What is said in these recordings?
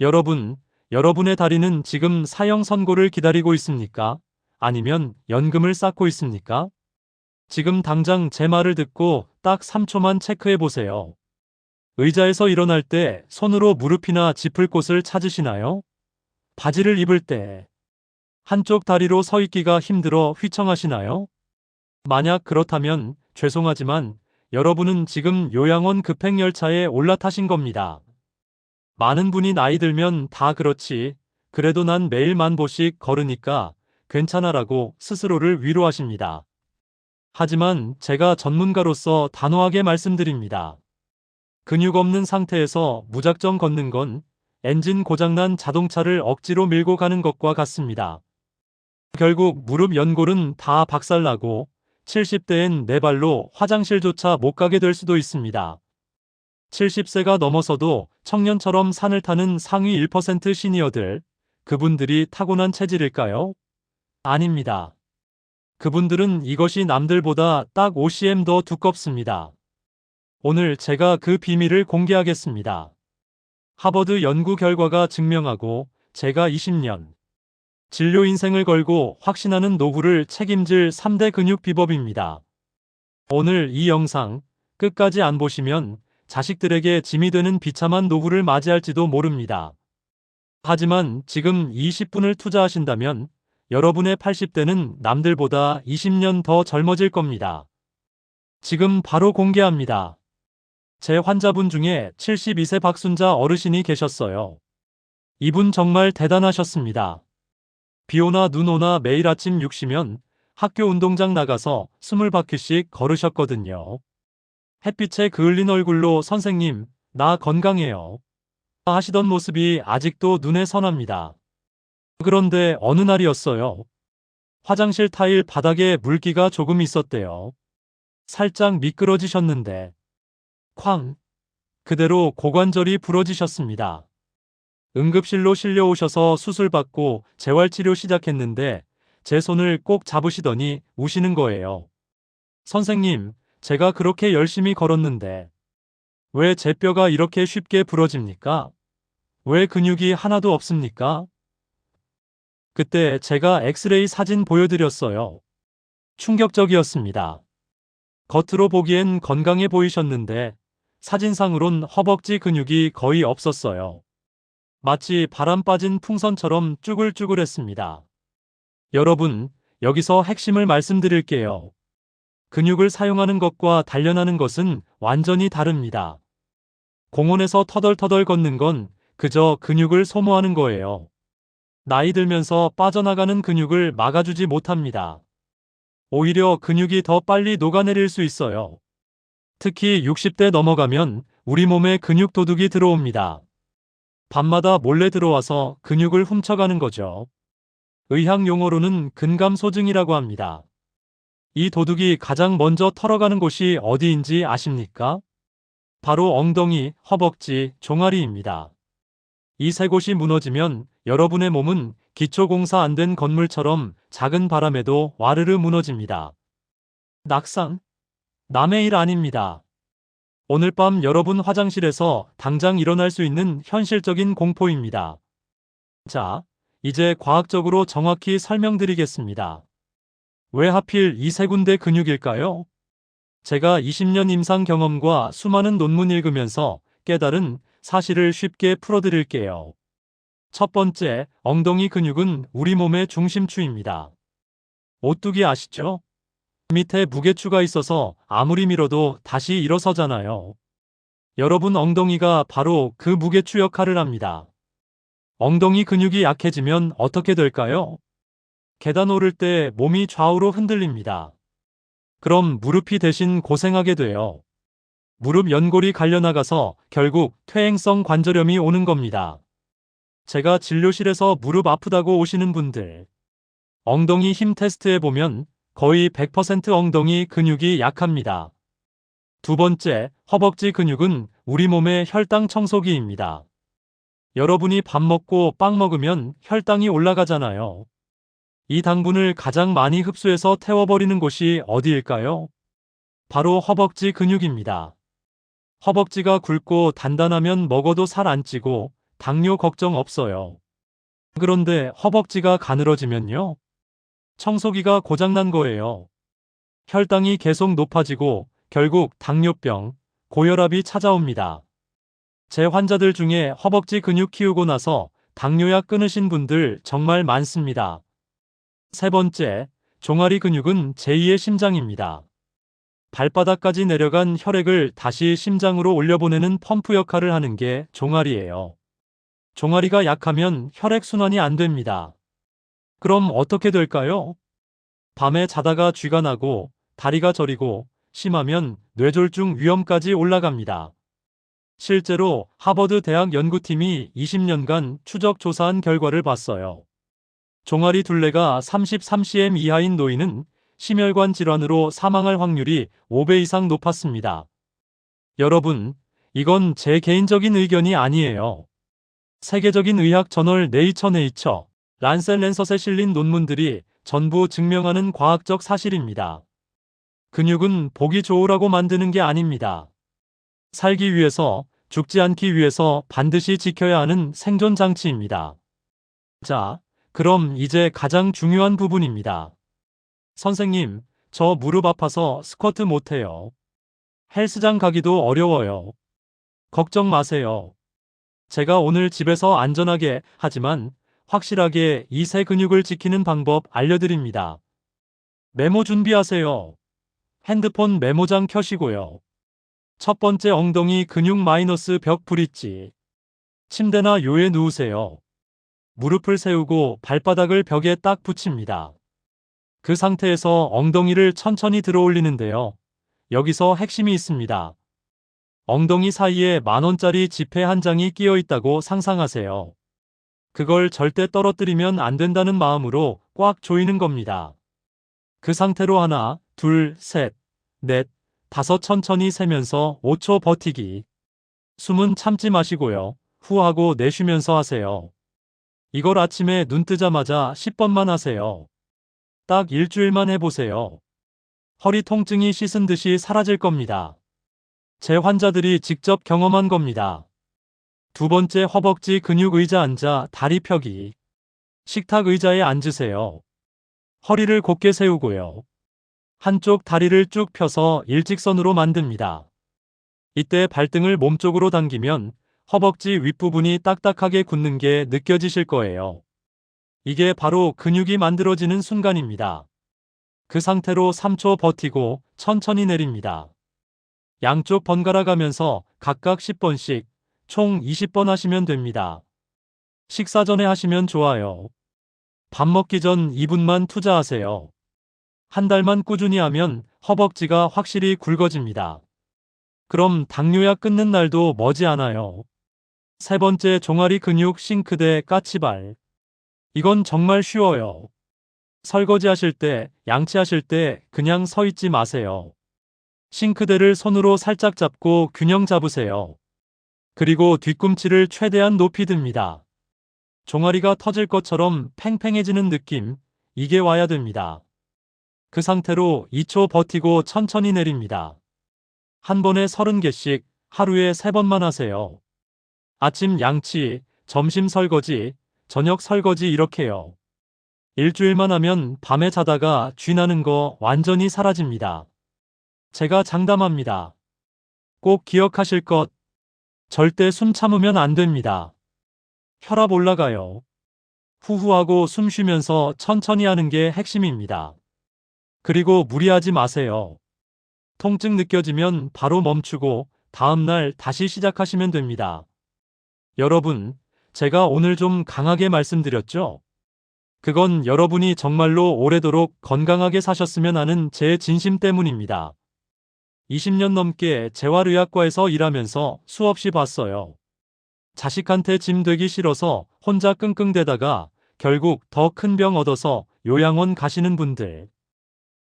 여러분, 여러분의 다리는 지금 사형 선고를 기다리고 있습니까? 아니면 연금을 쌓고 있습니까? 지금 당장 제 말을 듣고 딱 3초만 체크해 보세요. 의자에서 일어날 때 손으로 무릎이나 짚을 곳을 찾으시나요? 바지를 입을 때 한쪽 다리로 서 있기가 힘들어 휘청하시나요? 만약 그렇다면 죄송하지만 여러분은 지금 요양원 급행열차에 올라타신 겁니다. 많은 분이 나이 들면 다 그렇지. 그래도 난 매일 만보씩 걸으니까 괜찮아라고 스스로를 위로하십니다. 하지만 제가 전문가로서 단호하게 말씀드립니다. 근육 없는 상태에서 무작정 걷는 건 엔진 고장난 자동차를 억지로 밀고 가는 것과 같습니다. 결국 무릎 연골은 다 박살나고 70대엔 네 발로 화장실조차 못 가게 될 수도 있습니다. 70세가 넘어서도 청년처럼 산을 타는 상위 1% 시니어들, 그분들이 타고난 체질일까요? 아닙니다. 그분들은 이것이 남들보다 딱 5cm 더 두껍습니다. 오늘 제가 그 비밀을 공개하겠습니다. 하버드 연구 결과가 증명하고 제가 20년 진료 인생을 걸고 확신하는 노후를 책임질 3대 근육 비법입니다. 오늘 이 영상 끝까지 안 보시면 자식들에게 짐이 되는 비참한 노후를 맞이할지도 모릅니다. 하지만 지금 20분을 투자하신다면 여러분의 80대는 남들보다 20년 더 젊어질 겁니다. 지금 바로 공개합니다. 제 환자분 중에 72세 박순자 어르신이 계셨어요. 이분 정말 대단하셨습니다. 비 오나 눈 오나 매일 아침 6시면 학교 운동장 나가서 20바퀴씩 걸으셨거든요. 햇빛에 그을린 얼굴로 선생님, 나 건강해요. 하시던 모습이 아직도 눈에 선합니다. 그런데 어느 날이었어요. 화장실 타일 바닥에 물기가 조금 있었대요. 살짝 미끄러지셨는데, 쾅! 그대로 고관절이 부러지셨습니다. 응급실로 실려오셔서 수술받고 재활치료 시작했는데 제 손을 꼭 잡으시더니 우시는 거예요. 선생님, 제가 그렇게 열심히 걸었는데 왜 제 뼈가 이렇게 쉽게 부러집니까? 왜 근육이 하나도 없습니까? 그때 제가 엑스레이 사진 보여드렸어요. 충격적이었습니다. 겉으로 보기엔 건강해 보이셨는데 사진상으론 허벅지 근육이 거의 없었어요. 마치 바람 빠진 풍선처럼 쭈글쭈글했습니다. 여러분, 여기서 핵심을 말씀드릴게요. 근육을 사용하는 것과 단련하는 것은 완전히 다릅니다. 공원에서 터덜터덜 걷는 건 그저 근육을 소모하는 거예요. 나이 들면서 빠져나가는 근육을 막아주지 못합니다. 오히려 근육이 더 빨리 녹아내릴 수 있어요. 특히 60대 넘어가면 우리 몸에 근육 도둑이 들어옵니다. 밤마다 몰래 들어와서 근육을 훔쳐가는 거죠. 의학 용어로는 근감소증이라고 합니다. 이 도둑이 가장 먼저 털어가는 곳이 어디인지 아십니까? 바로 엉덩이, 허벅지, 종아리입니다. 이 세 곳이 무너지면 여러분의 몸은 기초공사 안 된 건물처럼 작은 바람에도 와르르 무너집니다. 낙상? 남의 일 아닙니다. 오늘 밤 여러분 화장실에서 당장 일어날 수 있는 현실적인 공포입니다. 자, 이제 과학적으로 정확히 설명드리겠습니다. 왜 하필 이 세 군데 근육일까요? 제가 20년 임상 경험과 수많은 논문 읽으면서 깨달은 사실을 쉽게 풀어드릴게요. 첫 번째, 엉덩이 근육은 우리 몸의 중심추입니다. 오뚜기 아시죠? 밑에 무게추가 있어서 아무리 밀어도 다시 일어서잖아요. 여러분 엉덩이가 바로 그 무게추 역할을 합니다. 엉덩이 근육이 약해지면 어떻게 될까요? 계단 오를 때 몸이 좌우로 흔들립니다. 그럼 무릎이 대신 고생하게 돼요. 무릎 연골이 갈려나가서 결국 퇴행성 관절염이 오는 겁니다. 제가 진료실에서 무릎 아프다고 오시는 분들, 엉덩이 힘 테스트해 보면 거의 100% 엉덩이 근육이 약합니다. 두 번째, 허벅지 근육은 우리 몸의 혈당 청소기입니다. 여러분이 밥 먹고 빵 먹으면 혈당이 올라가잖아요. 이 당분을 가장 많이 흡수해서 태워버리는 곳이 어디일까요? 바로 허벅지 근육입니다. 허벅지가 굵고 단단하면 먹어도 살 안 찌고 당뇨 걱정 없어요. 그런데 허벅지가 가늘어지면요? 청소기가 고장난 거예요. 혈당이 계속 높아지고 결국 당뇨병, 고혈압이 찾아옵니다. 제 환자들 중에 허벅지 근육 키우고 나서 당뇨약 끊으신 분들 정말 많습니다. 세 번째, 종아리 근육은 제2의 심장입니다. 발바닥까지 내려간 혈액을 다시 심장으로 올려보내는 펌프 역할을 하는 게 종아리예요. 종아리가 약하면 혈액순환이 안 됩니다. 그럼 어떻게 될까요? 밤에 자다가 쥐가 나고 다리가 저리고 심하면 뇌졸중 위험까지 올라갑니다. 실제로 하버드 대학 연구팀이 20년간 추적 조사한 결과를 봤어요. 종아리 둘레가 33cm 이하인 노인은 심혈관 질환으로 사망할 확률이 5배 이상 높았습니다. 여러분, 이건 제 개인적인 의견이 아니에요. 세계적인 의학 저널 네이처 네이처, 란셀 랜서스에 실린 논문들이 전부 증명하는 과학적 사실입니다. 근육은 보기 좋으라고 만드는 게 아닙니다. 살기 위해서, 죽지 않기 위해서 반드시 지켜야 하는 생존 장치입니다. 자, 그럼 이제 가장 중요한 부분입니다. 선생님, 저 무릎 아파서 스쿼트 못해요. 헬스장 가기도 어려워요. 걱정 마세요. 제가 오늘 집에서 안전하게 하지만 확실하게 이 세 근육을 지키는 방법 알려드립니다. 메모 준비하세요. 핸드폰 메모장 켜시고요. 첫 번째 엉덩이 근육 마이너스 벽 브릿지. 침대나 요에 누우세요. 무릎을 세우고 발바닥을 벽에 딱 붙입니다. 그 상태에서 엉덩이를 천천히 들어 올리는데요. 여기서 핵심이 있습니다. 엉덩이 사이에 만원짜리 지폐 한 장이 끼어 있다고 상상하세요. 그걸 절대 떨어뜨리면 안 된다는 마음으로 꽉 조이는 겁니다. 그 상태로 하나, 둘, 셋, 넷, 다섯 천천히 세면서 5초 버티기. 숨은 참지 마시고요. 후하고 내쉬면서 하세요. 이걸 아침에 눈 뜨자마자 10번만 하세요. 딱 일주일만 해보세요. 허리 통증이 씻은 듯이 사라질 겁니다. 제 환자들이 직접 경험한 겁니다. 두 번째 허벅지 근육 의자 앉아 다리 펴기. 식탁 의자에 앉으세요. 허리를 곧게 세우고요. 한쪽 다리를 쭉 펴서 일직선으로 만듭니다. 이때 발등을 몸쪽으로 당기면 허벅지 윗부분이 딱딱하게 굳는 게 느껴지실 거예요. 이게 바로 근육이 만들어지는 순간입니다. 그 상태로 3초 버티고 천천히 내립니다. 양쪽 번갈아 가면서 각각 10번씩 총 20번 하시면 됩니다. 식사 전에 하시면 좋아요. 밥 먹기 전 2분만 투자하세요. 한 달만 꾸준히 하면 허벅지가 확실히 굵어집니다. 그럼 당뇨약 끊는 날도 머지않아요. 세 번째 종아리 근육 싱크대 까치발. 이건 정말 쉬워요. 설거지 하실 때, 양치하실 때 그냥 서 있지 마세요. 싱크대를 손으로 살짝 잡고 균형 잡으세요. 그리고 뒤꿈치를 최대한 높이 듭니다. 종아리가 터질 것처럼 팽팽해지는 느낌, 이게 와야 됩니다. 그 상태로 2초 버티고 천천히 내립니다. 한 번에 30개씩 하루에 3번만 하세요. 아침 양치, 점심 설거지, 저녁 설거지 이렇게요. 일주일만 하면 밤에 자다가 쥐나는 거 완전히 사라집니다. 제가 장담합니다. 꼭 기억하실 것. 절대 숨 참으면 안 됩니다. 혈압 올라가요. 후후하고 숨 쉬면서 천천히 하는 게 핵심입니다. 그리고 무리하지 마세요. 통증 느껴지면 바로 멈추고 다음날 다시 시작하시면 됩니다. 여러분, 제가 오늘 좀 강하게 말씀드렸죠? 그건 여러분이 정말로 오래도록 건강하게 사셨으면 하는 제 진심 때문입니다. 20년 넘게 재활의학과에서 일하면서 수없이 봤어요. 자식한테 짐 되기 싫어서 혼자 끙끙대다가 결국 더 큰 병 얻어서 요양원 가시는 분들.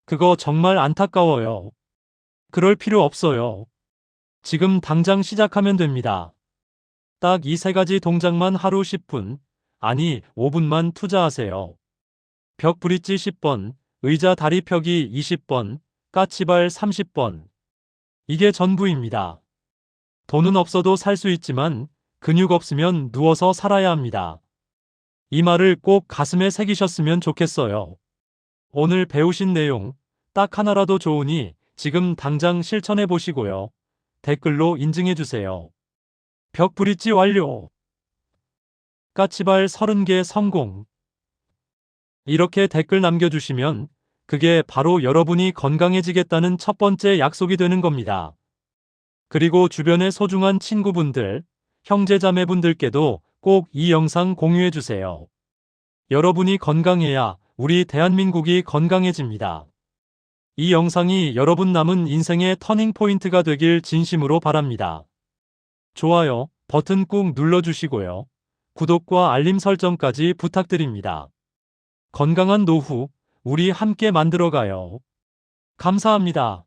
그거 정말 안타까워요. 그럴 필요 없어요. 지금 당장 시작하면 됩니다. 딱 이 세 가지 동작만 하루 10분, 아니 5분만 투자하세요. 벽 브릿지 10번, 의자 다리 펴기 20번, 까치발 30번. 이게 전부입니다. 돈은 없어도 살 수 있지만 근육 없으면 누워서 살아야 합니다. 이 말을 꼭 가슴에 새기셨으면 좋겠어요. 오늘 배우신 내용 딱 하나라도 좋으니 지금 당장 실천해 보시고요. 댓글로 인증해 주세요. 벽 브릿지 완료. 까치발 30개 성공. 이렇게 댓글 남겨주시면 그게 바로 여러분이 건강해지겠다는 첫 번째 약속이 되는 겁니다. 그리고 주변의 소중한 친구분들, 형제자매분들께도 꼭 이 영상 공유해 주세요. 여러분이 건강해야 우리 대한민국이 건강해집니다. 이 영상이 여러분 남은 인생의 터닝 포인트가 되길 진심으로 바랍니다. 좋아요 버튼 꾹 눌러주시고요. 구독과 알림 설정까지 부탁드립니다. 건강한 노후, 우리 함께 만들어가요. 감사합니다.